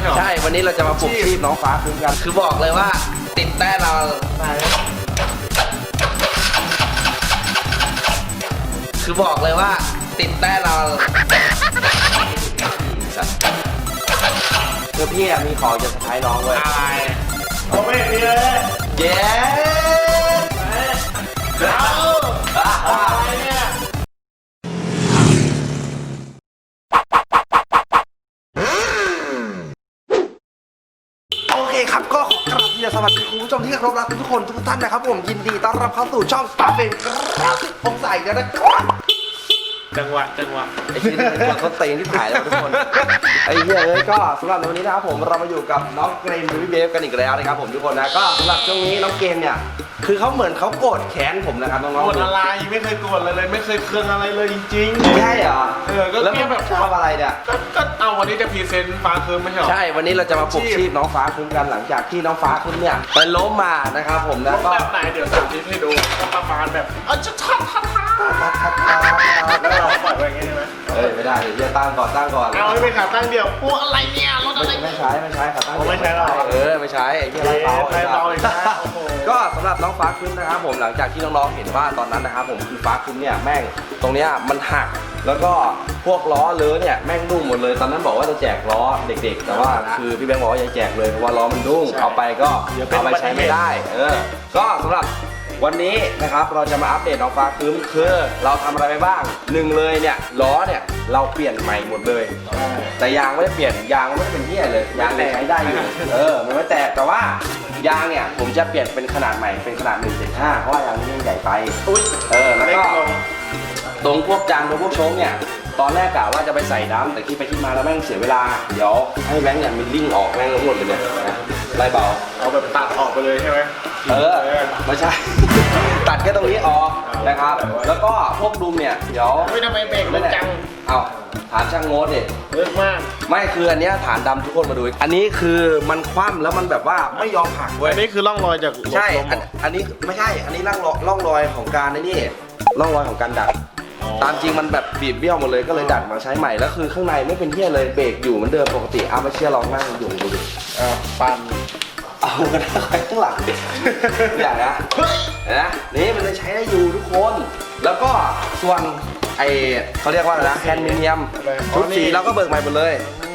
ไม่ใช่เหรอ ใช่ วันนี้เราจะมาปลุกชีพน้องฟ้าคืนกัน คือบอกเลยว่าติดแต้เราไหนคือบอกเลยว่าติดแต้เราคือพี่อะมีของจะสะพายน้องเว้ยอะไรผมไม่เห็นมีเลย เย้ คุณผู้ชมที่เคารพรักทุกคนทุกท่านนะครับผมยินดีต้อนรับเข้าสู่ช่องปาเป็นครับผมใส่กันนะครับ จังหวะจังหวะไอ้ที่นี่เป็นคนเขาเตงที่ถ่ายแล้วทุกคนไอ้เหี้ยเอ้ยก็สำหรับในวันนี้นะครับผมเรามาอยู่กับน้องเกรนวิเบฟกันอีกแล้วนะครับผมทุกคนนะก็สำหรับช่วงนี้น้องเกมเนี่ยคือเขาเหมือนเขาโกรธแค้นผมนะครับน้องกดๆอะไรไม่เคยกดอะไรเลย ไม่เคยเคืองอะไรเลยจริงไม่ใช่เหรอเออก็แล้วแค่แบบทำอะไรเนี่ยก็ก็เอาวันนี้จะพรีเซนต์ฟ้าเคิร์มไม่ใช่เหรอใช่วันนี้เราจะมาปลุกชีพน้องฟ้าคุ้มกันหลังจากที่น้องฟ้าคุ้มเนี่ยไปล้มมานะครับผมนะก็แบบไหนเดี๋ยวสาธิตให้ดูก็ประมาณแบบเอาจะทัดทัดทัด แล้วเราปล่อยไว้อย่างงี้ใช่ไหมเอ้ยไม่ได้เดี๋ยวจะตั้งก่อนตั้งก่อนเอาให้เป็นขาตั้งเดียวโอ้อะไรเนี่ยรถอะไร ไม่ใช้ไม่ใช้ขาตั้งไม่ใช้หรอ เออไม่ใช้ไอ้ที่ไรเบาไล่เบาอีกนะโอ้โหก็สำหรับน้องฟ้าคุ้มนะครับผมหลังจากที่น้องๆเห็นว่าตอนนั้นนะครับผมคือฟ้าคุ้มเนี่ยแม่งตรงเนี้ยมันหักแล้วก็พวกล้อเลื้อเนี่ยแม่งนุ่มหมดเลยตอนนั้นบอกว่าจะแจกล้อเด็กๆ แต่ว่าคือพี่แบงค์บอกว่าอย่าแจกเลยเพราะว่าล้อมันนุ่มเอาไปก็เอาไปใช้ไม่ได้ เออ ก็สำหรับ วันนี้นะครับเราจะมาอัปเดตน้องฟ้าคืมคือเราทำอะไรไปบ้างหนึ่งเลยเนี่ยล้อเนี่ยเราเปลี่ยนใหม่หมดเลย แต่ยางไม่ได้เปลี่ยนยางไม่ได้เป็นที่อะไรเลยยางเนี่ยใช้ได้อยู่เออมันไม่แตกแต่ว่ายางเนี่ยผมจะเปลี่ยนเป็นขนาดใหม่เป็นขนาด 1.5 เพราะว่ายางนี่มันใหญ่ไปอุ้ยเออแล้วเล็กก็ลงตรงพวกจานตรงพวกโชงเนี่ยตอนแรกกะว่าจะไปใส่น้ำแต่คิดไปคิดมาแล้วแม่งเสียเวลา เดี๋ยวให้แบงค์เนี่ยมิลลิ่งออกแม่งทั้งหมดเลยเนี่ยนะไล่เบาเอาแบบตัดออกไปเลยใช่ไหม เออไม่ใช่ ตัดแค่ตรงนี้ออกนะครับ แล้วก็พวกดุมเนี่ยเดี๋ยวไม่ทำไมเบรกมันจังเอาฐานช่างโน้ตดิเลิกมาก ไม่คืออันเนี้ยฐานดำทุกคนมาดู อันนี้คือมันคว่ำแล้วมันแบบว่าไม่ยอมหักเว้ยอันนี้คือร่องรอยจากใช่ลมอันอันนี้ไม่ใช่ อันนี้ร่องรอยร่องรอยของการไอ้นี่ร่องรอยของการดัดตามจริงมันแบบบีบเบี้ยวหมดเลยก็เลยดัดมาใช้ใหม่แล้วคือข้างในไม่เป็นเที่ยเลยเบรกอยู่เหมือนเดิมปกติอามาเชียลองนั่งอยู่ดูดิอ่าปั่น เอากันนะใครข้างหลังอย่างนะเห็นะนี่มันจะใช้ได้อยู่ทุกคน แล้วก็ส่วนไอเขาเรียกว่าอะไรนะแฮนด์มิเนียมชุดสีเราก็เบิกใหม่หมดเลย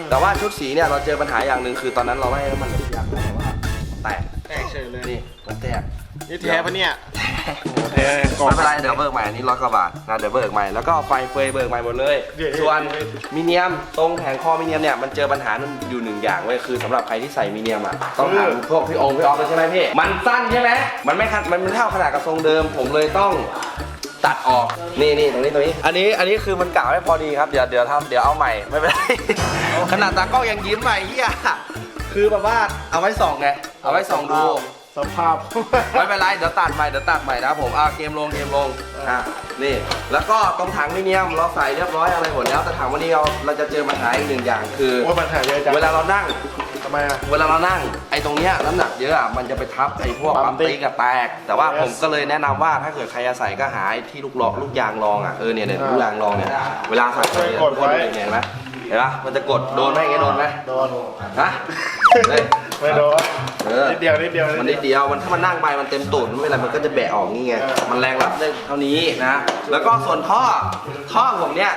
แต่ว่าชุดสีเนี่ยเราเจอปัญหาอย่างหนึ่งคือตอนนั้นเราไล่น้ำมันทุกอย่างแต่ว่าแตกแตกเฉยเลยนี่มันแตก นี่แท้ปะเนี่ยแท้ก่อไม่นเป็นไรเดี๋ยวเบิกใหม่อันนี้ร้อยกว่าบาทนะเดี๋ยวเบิกใหม่แล้วก็ไฟเฟยเบิกใหม่หมดเลย เย้ ส่วนมิเนียมตรงแผงคอมิเนียมเนี่ยมันเจอปัญหาอยู่หนึ่งอย่างเว้ยคือสำหรับใครที่ใส่มิเนียมอะต้องถามพวกพี่องค์พี่ออฟแล้วใช่ไหมพี่มันสั้นใช่ไหมมันไม่คันมันไม่เท่าขนาดกับทรงเดิม ผมเลยต้องตัดออกนี่นี่ตรงนี้ตรงนี้อันนี้อันนี้คือมันกะไว้พอดีครับเดี๋ยวเดี๋ยวทำเดี๋ยวเอาใหม่ไม่เป็นไร ขนาดตากล้องยังยิ้มใหม่เฮียคือแบบว่าเอาไว้ส่องไงเอาไว้ส่องดู สภาพ ไม่เป็นไรเดี๋ยวตัดใหม่เดี๋ยวตัดใหม่นะครับผมอ่าเกมลงเกมลงอะนี่แล้วก็ตรงถังมิเนียมเราใส่เรียบร้อยอะไรหมดแล้วแต่ถังวันนี้เราเราจะเจอปัญหาอีกหนึ่งอย่าง คือว่าปัญหาเยอะจังเวลาเรานั่งทำไมอะเวลาเรานั่งไอ้ตรงเนี้ยน้ำหนักเยอะอะมันจะไปทับไอ้พวกปั๊ปั๊มมติ๊กติ๊กกับแตก แต่ว่า Yes ผมก็เลยแนะนำว่าถ้าเกิดใครจะใส่ก็หาไอ้ที่ลูกหลอกลูกยางรองอะเออเนี่ยเนี่ยอ่าลูกยางรองเนี่ยเวลาใส่ช่วยเนี่ยกดไว้ทุคนเห็นไหม เห็นปะมันจะกดโดนไหมอย่างเงี้ยโดนไหมโดนฮะเฮ้ยไม่โดนเออนิดเดียวนิดเดียวมันนิดเดียวมันถ้ามันนั่งไปมันเต็มตูดไม่เป็นไรมันก็จะแบะออกนี่ไงเออมันแรงรับได้เท่านี้นะแล้วก็ส่วนท่อท่อผมเนี่ย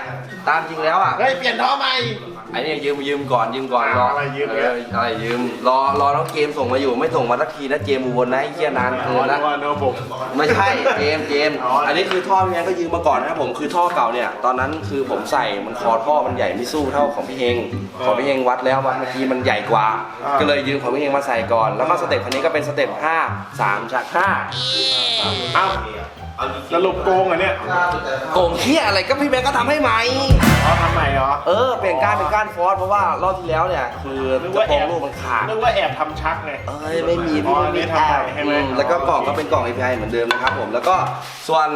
ตามจริงแล้วอะ เฮ้ยเปลี่ยนท่อใหม่ไอ้เนี่ยยืมยืมก่อนยืมก่อนรออะไรยืมเอเนี่ยออะไรยืมรอรอน้องเกมส่งมาอยู่ไม่ส่งมาสักทีนะเจมอุบลนะไอ้เหี้ยนานอ๋เกิอนนะว่าโน้ตผม ไม่ใช่เจมเจมอ๋ออั อันนี้คือท่อพี่แมนก็ยืมมาก่อนนะครับผมคือท่อเก่าเนี่ย ตอนนั้นคือผมใส่มันคอท่อมันใหญ่ไม่สู้เท่าของพี่เฮงของพี่เฮงวัดแล้ววัดเมื่อกี้มันใหญ่กว่า อ่า ก็เลยยืมของพี่เฮงมาใส่ก่อน แล้วก็สเต็ปคันนี้ก็เป็นสเต็ป5 3จาก5เอ้าสรุปโกงเหรอะเนี่ย โกงเที่ยอะไรก็พี่แบงค์ก็ทำให้ใหม่ อ๋อทำใหม่เหรอเออเปลี่ยนก้านเป็นก้านฟอสเพราะว่ารอบที่แล้วเนี่ยคือกระโปรงลูกมันขาด นึกว่าแอบทำชักไงเอ้ยไม่มีอ๋พี่อไม่มีนี่ทำใหม่ใช่ไหม อืมแล้วก็กล่องก็เป็นกล่อง API เหมือนเดิมนะครับผมแล้วก็ส่วน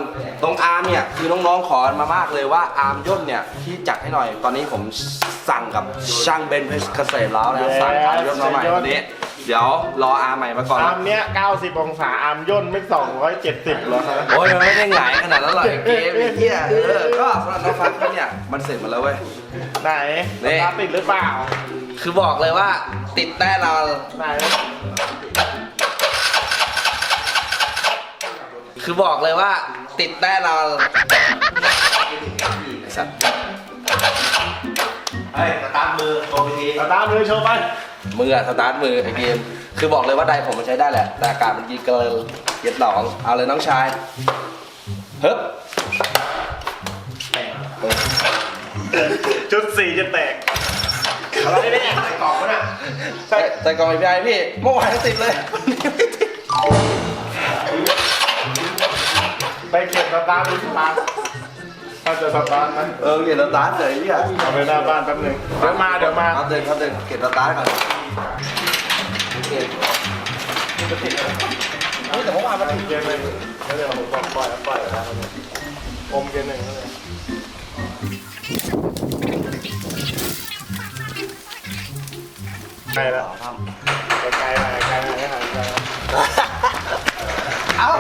ตรงอาร์มเนี่ยคือน้องๆขอมามากเลยว่าอาร์มย่นเนี่ยที่จัดให้หน่อยตอนนี้ผมสั่งกับช่างเบนเพชรเกษมแล้วนะสั่งอาร์มย่นมาใหม่วันนี้ เดี๋ยวรออาร์มใหม่มาก่อนอาร์มเนี้ย90 องศาอาร์มย่นไม่ 270เหรอฮะ โอ้ยมันไม่ได้หงายขนาดนั้นหรอกไอ้เกมไอ้เหี้ยเออก็สำหรับน้องฟ้าเนี่ยมันเสร็จหมาแล้วเว้ย ไหนนี่ ตาติดหรือเปล่า คือบอกเลยว่าติดแน่นอน ไหน คือบอกเลยว่าติดแน่นอนไอ้สัตว์เฮ้ยสตาร์ทมือโชว์ไปทีสตาร์ทมือโชว์ไป มืออะสตาร์ทมือไอ้เกม คือบอกเลยว่าไดผมมันใช้ได้แหละ แต่อากาศมันดีเกินเย็ดหลอง เอาเลยน้องชาย เฮ้ย จุดสี่จะแตกอะไรเนี่ยใส่กล่องวะน่ะใส่ใส่กล่องไอพีไอพี่เมื่อวานก็ติดเลยไปเก็บสตาร์ทดูสตาร์ทถ้าจะสตาร์ทนะเออเก็บสตาร์ทเลยเนี่ยเอาไปหน้าบ้านแป๊บหนึงเดี๋ยวมาเดี๋ยวมาครับเดินครับเดินเก็บสตาร์ทก่อนเก็บเฮ้ยแต่เมื่อวานมันเกมหนึ่งแล้วเดี๋ยวผมบอกปล่อยแล้วปล่อยแล้วอมเกมหนึ่งเลย ใกล้แล้วใกล้มาใกล้มาให้หันใกล้เอ้า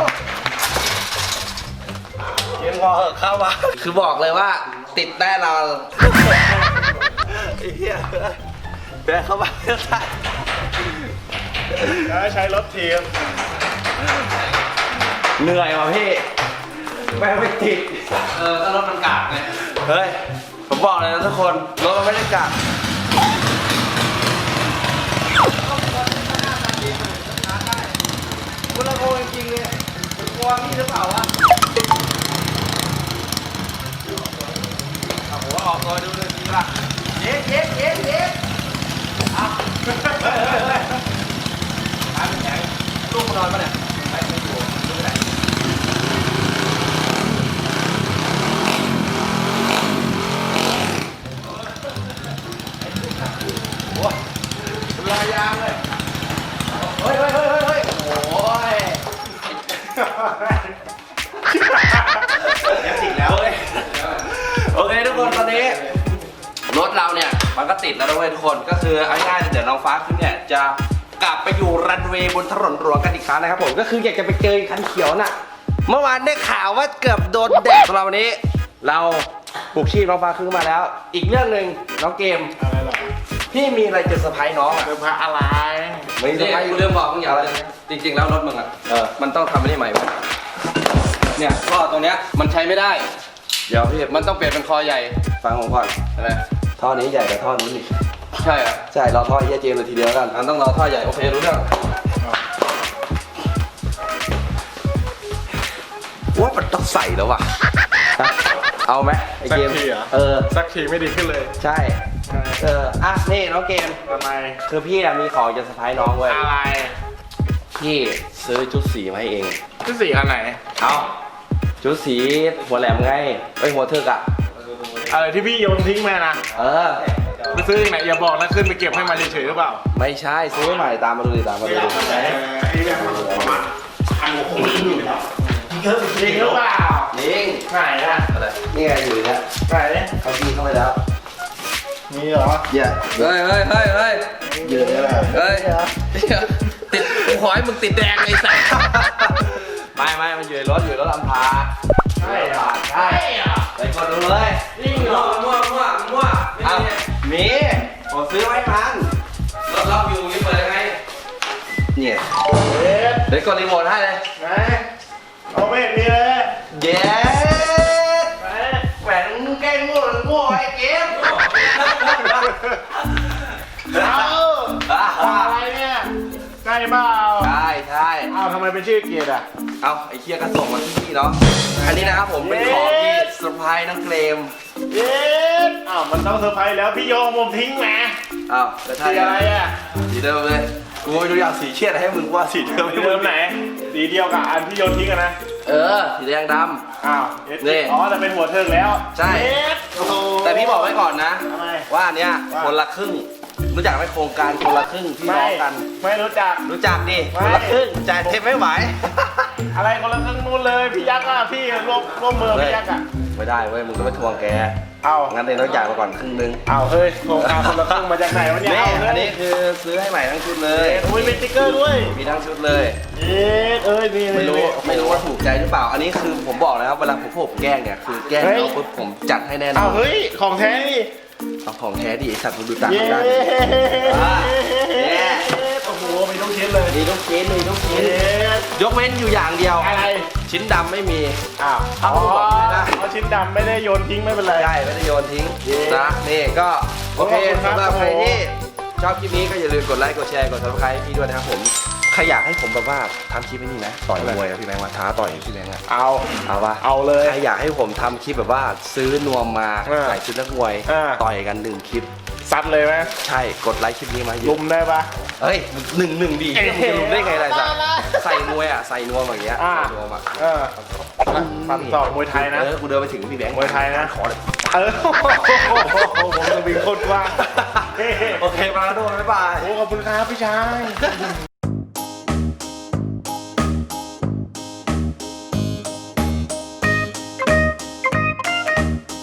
เกมพอเหอะเข้ามาคือบอกเลยว่า ติดแน่นอนไอ้เหี้ยแบกเข้ามาไม่ได้แล้วใช้รถทีมเหนื่อยว่ะพี่แม่งไม่ติด เออก็รถมันกากไงเฮ้ย ผมบอกเลยนะทุกคนรถมันไม่ได้กัดคุณละโกจริงๆเลยกลัวนี่หรือเปล่าวะ คทุกคนตอนนี้รถเราเนี่ยมันก็ติดแล้วนะเว้ยทุกคนก็คือเอาง่ายๆเดี๋ยวน้องฟ้าขึ้นเนี่ยจะกลับไปอยู่รันเวย์บนถนนหลวงกันอีกครั้งนะครับผมก็คืออยากจะไปเจอคันเขียวน่ะ เมื่อวานได้ข่าวว่าเกือบโดนแดดสำหรับวันนี้ เราปลุกชีพน้องฟ้าขึ้นมาแล้ว อีกเรื่องหนึ่งน้องเกมอะไรหรอพี่มีอะไรจะเซอร์ไพรส์น้องอะเดินพระอะไรไม่เซอร์ไพรส์กูเรื่องบอกมึงอย่าอะไรจริง ๆ แล้วรถมึงอะเออมันต้องทำอันนี้ใหม่เว้ยเนี่ยก็ตรงเนี้ยมันใช้ไม่ได้ เดี๋ยวพี่มันต้องเปลี่ยนเป็นคอใหญ่ฟังผมก่อนอะไรท่อนี้ใหญ่กว่าท่อนู้นอีกใช่อะใช่รอท่อเฮียเจมส์เลยทีเดียวแล้วกันอันต้องรอท่อใหญ่โอเครู้เรื่องว่ามันต้องใส่แล้วว่ะเอาไหมไอเกมสักทีเหรอเออสักทีไม่ดีขึ้นเลย ใช่เอออะนี่น้องเกมทำไมคือพี่อะมีของจะสะพายน้องเว้ยอะไรพี่ซื้อชุดสีมาให้เองที่สี่อันไหนเอา ชุดสีหัวแหลมไงไอยหัวเทือกอะอะไรที่พี่โยนทิ้งมานะเออ ไปซื้อที่ไหนอย่าบอกนะขึ้นไปเก็บให้มันเฉยๆหรือเปล่าไม่ใช่ซื้อใหม่ตามมาดูดิตามมาดูดิจริงหรือเปล่านิงไหนอะอะไรนี่ไงอยู่เนี่ยไหนเขากินเข้าไปแล้วมีเหรอเยอะเฮ้ยเฮ้ยเฮ้ยเฮ้ยเยอะเลยเฮ้ยติดกูขอให้มึงติดแดงไอ้สัส ไม่ไม่มันอยู่ในรถอยู่ในรถลำพาใช่เหรอใช่ไปกดดูเลยจริงเหรอมั่วมั่วมั่วอ้าวมีผมซื้อไว้ทันรถล็อกอยู่นี่เปิดยังไงเนี่ยเอ๊ะเดี๋ยวกดรีโมทให้เลยไหนเอาไม่เห็นมีเลยเย้ไหนแหวนแกล้งมั่วหรือมั่วไอ้เกมเอาอะไรเนี่ยใกล้เปล่าใช่ใช่เอาทำไมเป็นชื่อเกียรติอะ เอาไอ้เคียก็ส่งมาที่นี่เนาะ อันนี้นะครับผมเป็นของที่เซอร์ไพรส์น้องเกรมเอ๊ะอ้าวมันต้องเซอร์ไพรส์แล้วพี่โยงผมทิ้งแหมอ้าวแล้วสีอะไรอะสีเดิมเลย กูไม่รู้อยากสีเชียดให้มึงว่าสีเดิมสีเดิมไหน สีเดียวกับอันพี่โยนทิ้งอะนะ เออ สีแดงดอ้าวเอสนี่อ๋อแต่เป็นหัวเทิงแล้ว ใช่เอสโอ้โหำแต่พี่บอกไว้ก่อนนะทำไมว่าอันเนี้ยว่าคนละครึ่งรู้จักไหมโครงการคนละครึ่งพี่น้ไม่องกัน ไม่รู้จัก รู้จักดิไม่คนละครึ่งจ่ายเทปไม่ไหว อะไรคนละครึ่งนู่นเลยพี่ยักษ์อะพี่ร่วมร่วมมือพี่ยักษ์อะไม่ได้เว้ยมึงก็ไปทวงแก เอางั้นเองต้องจ่ายมาก่อนครึ่งนึง เอาเฮ้ยโครงการคนละครึ่งมาจากไหนวะเนี่ยนี่เอาเฮ้อันยนี้คือซื้อให้ใหม่ทั้งชุดเลยโอ้ยมีสติ๊กเกอร์ด้วย มีทั้งชุดเลย เอ๊ะเอ้ยนี่ไม่รู้นี่ไม่รู้ว่าถูกใจหรือเปล่า อันนี้คือผมบอกนะครับเวลาผมผมแกล้งเนี่ยคือแกล้งเฮ้ยเขาปุ๊บผมจัดให้แน่นอเอานเฮ้ยของแท้นี่เอาของแท้ดิไอสัตว์มึงดูตามเย้ได้อ่าเย้โอ้โหมีทุกชิ้นเลยมีลูกชิ้นมีลูกชิ้นเย้ยกเว้นอยู่อย่างเดียว อะไร ชิ้นดำไม่มี อ้าวเอาบอกเลยนะเอาชิ้นดำไม่ได้โยนทิ้งไม่เป็นไร ใช่ไม่ได้โยนทิ้งเย้นะนี่ก็โอเคขอบคุณครับ สำหรับใครโอ้โหที่ชอบคลิปนี้ก็อย่าลืมกดไลค์กดแชร์กด subscribe ให้พี่ด้วยนะครับผมใครอยากให้ผมแบบว่าทำคลิปไอ้นี่นะต่อยมวยอะพี่แบงค์มาท้าต่อยพี่แบงค์อะเอาเอาปะเอาเลย ใครอยากให้ผมทำคลิปแบบว่าซื้อนวมมาอ่าใส่ชุดนักมวยอ่า ต่อยกันหนึ่งคลิป ซัดเลยไหมใช่ กดไลค์คลิปนี้มาเยลุอะมได้ปะ เฮ้ยหนึ่งหนึ่งดีเอ้ย มึงจะลุมได้ไงล่ะสัตว์ได้ใส่นวยอะ ใส่นวมอย่างเงี้ย อ่าใส่นวมอะเออ ฟันศอกมวยไทยนะ เออกูเดินไปถึงพี่แบงค์มวยไทยนะ ขอเลย เออผมจะมีคนกว้างโอเคมาแล้วทุกคนบ๊ายบาย โอ้ขอบคุณครับพี่ชาย